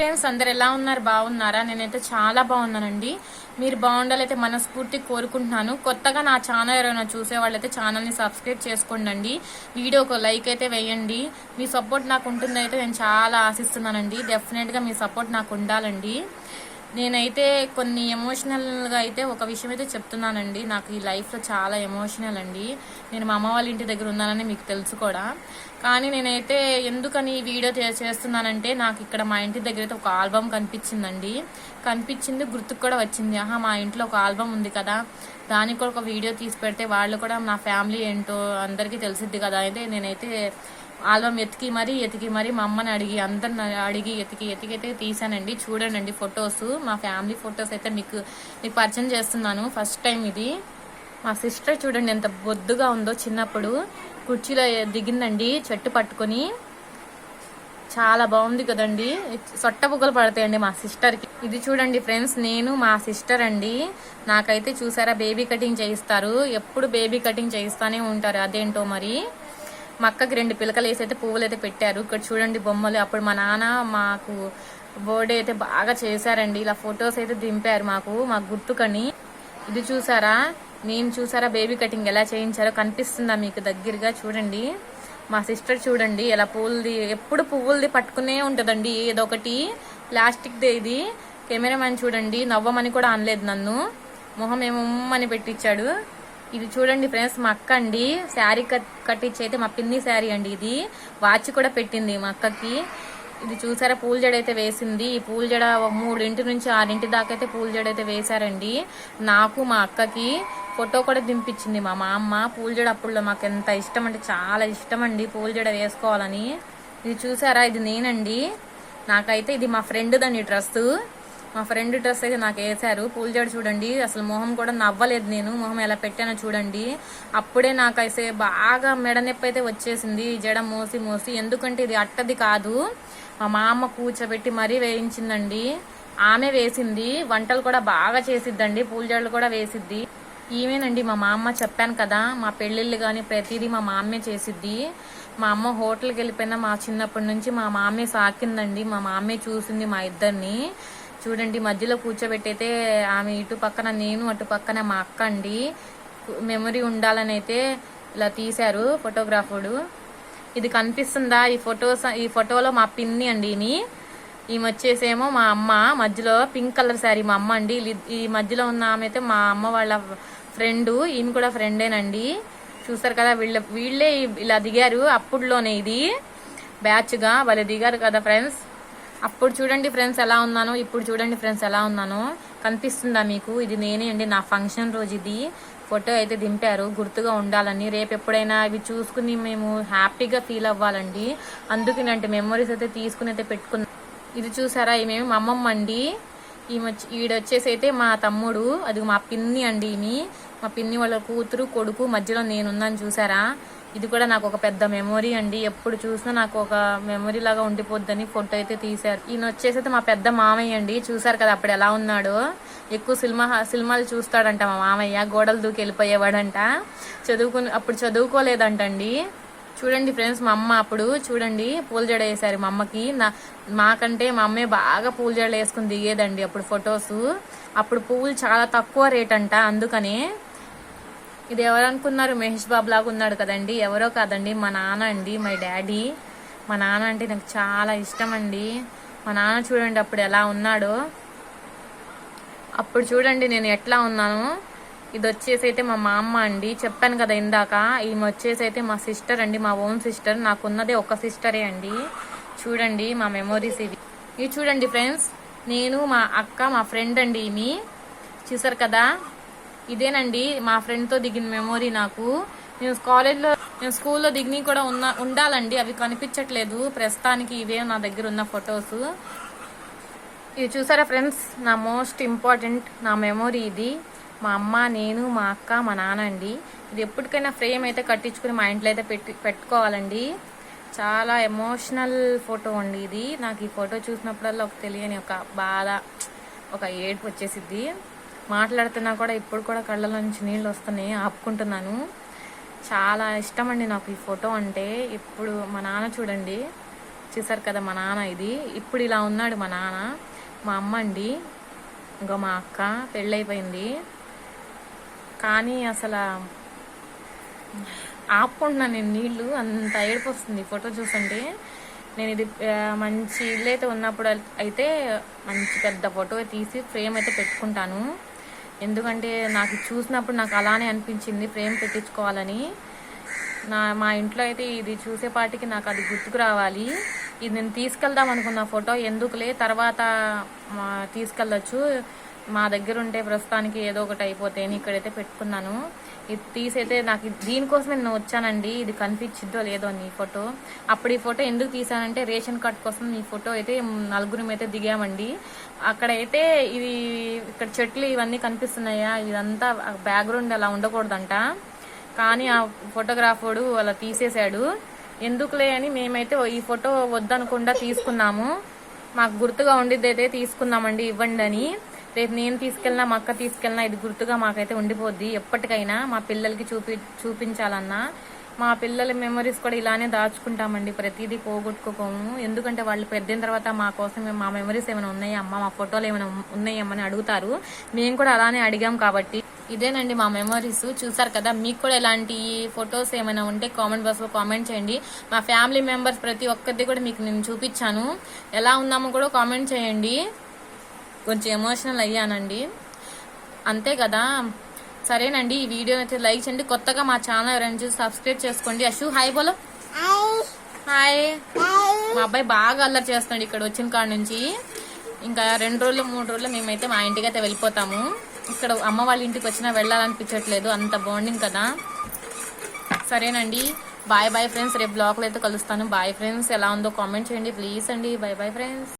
Friends అందరు ఎలా ఉన్నారు? బాగున్నారా? నేనైతే చాలా బాగున్నానండి. మీరు బాగుండాలైతే మనస్ఫూర్తి కోరుకుంటున్నాను. కొత్తగా నా ఛానల్ ఎవరైనా చూసే వాళ్ళైతే ఛానల్ని సబ్స్క్రైబ్ చేసుకోండి వీడియో ఒక లైక్ అయితే వేయండి. మీ సపోర్ట్ నాకు ఉంటుందైతే నేను చాలా ఆశిస్తున్నానండి. డెఫినెట్గా మీ సపోర్ట్ నాకు ఉండాలండి. నేనైతే కొన్ని ఎమోషనల్గా అయితే ఒక విషయం అయితే చెప్తున్నానండి. నాకు ఈ లైఫ్లో చాలా ఎమోషనల్ అండి. నేను మా అమ్మ వాళ్ళ ఇంటి దగ్గర ఉన్నానని మీకు తెలుసు కూడా. కానీ నేనైతే ఎందుకని ఈ వీడియో చేస్తున్నానంటే నాకు ఇక్కడ మా ఇంటి దగ్గర అయితే ఒక ఆల్బమ్ కనిపించిందండి. కనిపించింది గుర్తుకు కూడా వచ్చింది. ఆహా మా ఇంట్లో ఒక ఆల్బమ్ ఉంది కదా. దానికి కూడా ఒక వీడియో తీసి పెడితే వాళ్ళు కూడా నా ఫ్యామిలీ ఏంటో అందరికీ తెలిసిద్ది కదా. అయితే నేనైతే ఆల్బమ్ ఎతికి మరీ ఎతికి మరీ మా అమ్మని అడిగి అందరిని అడిగి ఎతికి ఎతికి అయితే తీసానండి చూడండి ఫొటోస్. మా ఫ్యామిలీ ఫొటోస్ అయితే మీకు మీకు పరిచయం చేస్తున్నాను. ఫస్ట్ టైం ఇది. మా సిస్టర్ చూడండి ఎంత బొద్దుగా ఉందో చిన్నప్పుడు. కుర్చీలో దిగిందండి చెట్టు పట్టుకొని. చాలా బాగుంది కదండి. సొట్ట బుగ్గలు పడతాయండి మా సిస్టర్కి. ఇది చూడండి ఫ్రెండ్స్ నేను మా సిస్టర్ అండి. నాకైతే చూసారా బేబీ కటింగ్ చేయిస్తారు. ఎప్పుడు బేబీ కటింగ్ చేయిస్తానే ఉంటారు. అదేంటో మరి? మా అక్కకి రెండు పిలకలు వేసి అయితే పువ్వులు అయితే పెట్టారు. ఇక్కడ చూడండి బొమ్మలు. అప్పుడు మా నాన్న మాకు బర్త్డే అయితే బాగా చేశారండి. ఇలా ఫొటోస్ అయితే దింపారు మాకు మాకు గుర్తుకని. ఇది చూసారా? నేను చూసారా? బేబీ కటింగ్ ఎలా చేయించారో కనిపిస్తుందా మీకు దగ్గరగా? చూడండి. మా సిస్టర్ చూడండి ఎలా పువ్వులది ఎప్పుడు పువ్వులది పట్టుకునే ఉంటుందండి. ఏదో ఒకటి. ప్లాస్టిక్దే ఇది. కెమెరామ్యాన్ చూడండి నవ్వమని కూడా అనలేదు నన్ను. మొహం ఏమో ఉమ్మని పెట్టించాడు. ఇది చూడండి ఫ్రెండ్స్ మా అక్క అండి. శారీ కట్ కట్టించి అయితే మా పిన్ని శారీ అండి ఇది. వాచ్ కూడా పెట్టింది మా అక్కకి. ఇది చూసారా పూల జడ అయితే వేసింది. ఈ పూల జడ మూడింటి నుంచి ఆరింటి దాకా అయితే పూల జడ అయితే వేశారండి. నాకు మా అక్కకి ఫోటో కూడా దింపించింది మా మా అమ్మ పూల జడ అప్పుడులో మాకు ఎంత ఇష్టం అంటే చాలా ఇష్టం అండి పూల జడ వేసుకోవాలని. ఇది చూసారా ఇది నేనండి. నాకైతే ఇది మా ఫ్రెండ్ దండి మా ఫ్రెండ్ డ్రెస్ అయితే నాకు వేశారు. పూల జడ చూడండి. అసలు మొహం కూడా నవ్వలేదు నేను. మొహం ఎలా పెట్టానో చూడండి. అప్పుడే నాకైతే బాగా మెడ నొప్పి అయితే వచ్చేసింది. జడ మోసి మోసి. ఎందుకంటే ఇది అట్టది కాదు. మా మామ కూర్చోబెట్టి మరీ వేయించిందండి. ఆమె వేసింది. వంటలు కూడా బాగా చేసిద్దండి. పూల జడలు కూడా వేసిద్ది. ఈమెనండి మా మా అమ్మ చెప్పాను కదా మా పెళ్ళిళ్ళు కానీ ప్రతిదీ మా మామే చేసిద్ది. మా అమ్మ హోటల్కి వెళ్ళిపోయినా మా చిన్నప్పటి నుంచి మా మామే సాకిందండి. మా మామే చూసింది మా ఇద్దరిని. చూడండి మధ్యలో కూర్చోబెట్టయితే ఆమె ఇటు పక్కన నేను అటు పక్కన మా అక్క అండి. మెమరీ ఉండాలని అయితే ఇలా తీశారు ఫోటోగ్రాఫుడు ఇది కనిపిస్తుందా? ఈ ఫొటోస్ ఈ ఫోటోలో మా పిన్ని అండి ఈమె. ఈమె వచ్చేసేమో మా అమ్మ మధ్యలో పింక్ కలర్ శారీ మా అమ్మ అండి. ఈ- మధ్యలో ఉన్న ఆమె అయితే మా అమ్మ వాళ్ళ ఫ్రెండ్ ఈమె కూడా ఫ్రెండేనండి. చూసారు కదా వీళ్ళ వీళ్ళే ఇలా దిగారు అప్పుడులోనే ఇది. బ్యాచ్గా వాళ్ళు దిగారు కదా ఫ్రెండ్స్. అప్పుడు చూడండి ఫ్రెండ్స్ ఎలా ఉన్నానో ఇప్పుడు చూడండి ఫ్రెండ్స్ ఎలా ఉన్నానో. కనిపిస్తుందా మీకు? ఇది నేనే అండి నా ఫంక్షన్ రోజు ఇది. ఫోటో అయితే దింపారు గుర్తుగా ఉండాలని. రేపు ఎప్పుడైనా ఇవి చూసుకుని మేము హ్యాపీగా ఫీల్ అవ్వాలండి. అందుకనంటే మెమొరీస్ అయితే తీసుకుని అయితే పెట్టుకున్నాం. ఇది చూసారా ఈమె మా అమ్మమ్మ అండి. ఈమె వచ్చి- అయితే మా తమ్ముడు అది మా పిన్ని అండి ఈమె. మా పిన్ని వాళ్ళ కూతురు కొడుకు మధ్యలో నేనున్నాను చూసారా? ఇది కూడా నాకు ఒక పెద్ద మెమొరీ అండి. ఎప్పుడు చూసినా నాకు ఒక మెమొరీ లాగా ఉండిపోద్దని ఫోటో అయితే తీశారు. ఈయన వచ్చేసి అయితే మా పెద్ద మామయ్య అండి. చూసారు కదా అప్పుడు ఎలా ఉన్నాడో. ఎక్కువ సినిమా సినిమాలు చూస్తాడంట మా మామయ్య. గోడలు దూకి వెళ్ళిపోయేవాడంట. చదువుకుని అప్పుడు చదువుకోలేదంటండి. చూడండి ఫ్రెండ్స్ మా అమ్మ అప్పుడు చూడండి పూల జడ వేసారు మా అమ్మకి. నా మాకంటే మా అమ్మే బాగా పూల జడలు వేసుకుని దిగేదండి అప్పుడు ఫొటోస్ అప్పుడు పువ్వులు చాలా తక్కువ రేట్ అంట అందుకనే ఇది ఎవరనుకున్నారు? మహేష్ బాబు లాగా ఉన్నాడు కదండి. ఎవరో కాదండి. మా నాన్న అండి మై డాడీ. మా నాన్న అంటే నాకు చాలా ఇష్టం అండి మా నాన్న చూడండి అప్పుడు ఎలా ఉన్నాడో. అప్పుడు చూడండి నేను ఎట్లా ఉన్నాను. ఇది వచ్చేసి అయితే మా మా అమ్మ అండి. చెప్పాను కదా ఇందాక. ఈమె వచ్చేసి అయితే మా సిస్టర్ అండి మా ఓన్ సిస్టర్ నాకున్నదే ఒక సిస్టరే అండి. చూడండి మా మెమోరీస్ ఇవి. ఇవి చూడండి ఫ్రెండ్స్ నేను మా అక్క మా ఫ్రెండ్ అండి ఈమె. చూసారు కదా? ఇదేనండి మా ఫ్రెండ్తో దిగిన మెమొరీ నాకు. నేను కాలేజ్లో నేను స్కూల్లో దిగిన కూడా ఉన్న ఉండాలండి. అవి కనిపించట్లేదు. ప్రస్తుతానికి ఇవే నా దగ్గర ఉన్న ఫొటోస్ ఇది చూసారా ఫ్రెండ్స్ నా మోస్ట్ ఇంపార్టెంట్ నా మెమొరీ ఇది. మా అమ్మ నేను మా అక్క మా నాన్న అండి. ఇది ఎప్పటికైనా ఫ్రేమ్ అయితే కట్టించుకుని మా ఇంట్లో అయితే పెట్టి పెట్టుకోవాలండి. చాలా ఎమోషనల్ ఫోటో అండి ఇది. నాకు ఈ ఫోటో చూసినప్పుడల్లా ఒక తెలియని ఒక బాధ ఒక ఏడుపు వచ్చేసిద్ది. మాట్లాడుతున్నా కూడా ఇప్పుడు కూడా కళ్ళ నుంచి నీళ్ళు వస్తున్నాయి ఆపుకుంటున్నాను. చాలా ఇష్టం అండి నాకు ఈ ఫోటో అంటే. ఇప్పుడు మా నాన్న చూడండి. చూసారు కదా మా నాన్న ఇది. ఇప్పుడు ఇలా ఉన్నాడు మా నాన్న. మా అమ్మ అండి. ఇంకో మా అక్క. పెళ్ళైపోయింది. కానీ అసలు ఆపుకుంటున్నాను నేను నీళ్ళు. అంత ఏడిపోస్తుంది ఫోటో చూసండి నేను ఇది మంచి ఇల్లు అయితే ఉన్నప్పుడు అయితే మంచి పెద్ద ఫోటో తీసి ఫ్రేమ్ అయితే పెట్టుకుంటాను. ఎందుకంటే నాకు చూసినప్పుడు నాకు అలానే అనిపించింది ఫ్రేమ్ పెట్టించుకోవాలని. నా మా ఇంట్లో అయితే ఇది చూసేపాటికి నాకు అది గుర్తుకు రావాలి. ఇది నేను తీసుకెళ్దాం అనుకున్న ఫోటో ఎందుకులే తర్వాత మా తీసుకెళ్ళచ్చు. మా దగ్గర ఉంటే ప్రస్తుతానికి ఏదో ఒకటి అయిపోతే అని ఇక్కడైతే పెట్టుకున్నాను. ఇది తీసైతే నాకు దీనికోసం నేను వచ్చానండి. ఇది కనిపించిద్దో లేదో అని ఈ ఫోటో. అప్పుడు ఈ ఫోటో ఎందుకు తీసానంటే రేషన్ కార్డ్ కోసం ఈ ఫోటో అయితే నలుగురం అయితే దిగామండి. అక్కడైతే ఇది ఇక్కడ చెట్లు ఇవన్నీ కనిపిస్తున్నాయా? ఇదంతా బ్యాక్గ్రౌండ్ అలా ఉండకూడదంట. కానీ ఆ ఫోటోగ్రాఫరు అలా తీసేశాడు. ఎందుకులే అని మేమైతే ఈ ఫోటో వద్దనకుండా తీసుకున్నాము. మాకు గుర్తుగా ఉండిద్ది అయితే తీసుకున్నామండి ఇవ్వండి అని రేపు నేను తీసుకెళ్ళినా మా అక్క తీసుకెళ్ళినా ఇది గుర్తుగా మాకైతే ఉండిపోద్ది. ఎప్పటికైనా మా పిల్లలకి చూపి చూపించాలన్నా మా పిల్లల మెమరీస్ కూడా ఇలానే దాచుకుంటామండి. ప్రతిదీ పోగొట్టుకోము. ఎందుకంటే వాళ్ళు పెద్దిన తర్వాత మా కోసం మా మెమరీస్ ఏమైనా ఉన్నాయా అమ్మ మా ఫోటోలు ఏమైనా ఉన్నాయమ్మని అడుగుతారు. మేము కూడా అలానే అడిగాం కాబట్టి. ఇదేనండి మా మెమరీస్. చూసారు కదా మీకు కూడా ఇలాంటి ఫొటోస్ ఏమైనా ఉంటే కామెంట్ బాక్స్లో కామెంట్ చేయండి. మా ఫ్యామిలీ మెంబర్స్ ప్రతి ఒక్కరిది కూడా మీకు నేను చూపించాను. ఎలా ఉన్నామో కూడా కామెంట్ చేయండి. కొంచెం ఎమోషనల్ అయ్యానండి. అంతే కదా? సరేనండి ఈ వీడియో అయితే లైక్ చేయండి. కొత్తగా మా ఛానల్ ఎవరైనా చూసి సబ్స్క్రైబ్ చేసుకోండి. అశు హాయ్ బోలో. హాయ్. మా అబ్బాయి బాగా అల్లరి చేస్తున్నాడు ఇక్కడ వచ్చిన కాడ నుంచి. ఇంకా రెండు రోజులు మూడు రోజులు మేమైతే మా ఇంటికి అయితే వెళ్ళిపోతాము. ఇక్కడ అమ్మ వాళ్ళ ఇంటికి వచ్చినా వెళ్ళాలనిపించట్లేదు. అంత బాండింగ్ కదా. సరేనండి. బాయ్ బాయ్ ఫ్రెండ్స్ రేపు బ్లాగ్లో అయితే కలుస్తాను. బాయ్ ఫ్రెండ్స్ ఎలా ఉందో కామెంట్ చేయండి. ప్లీజ్ అండి. Bye bye friends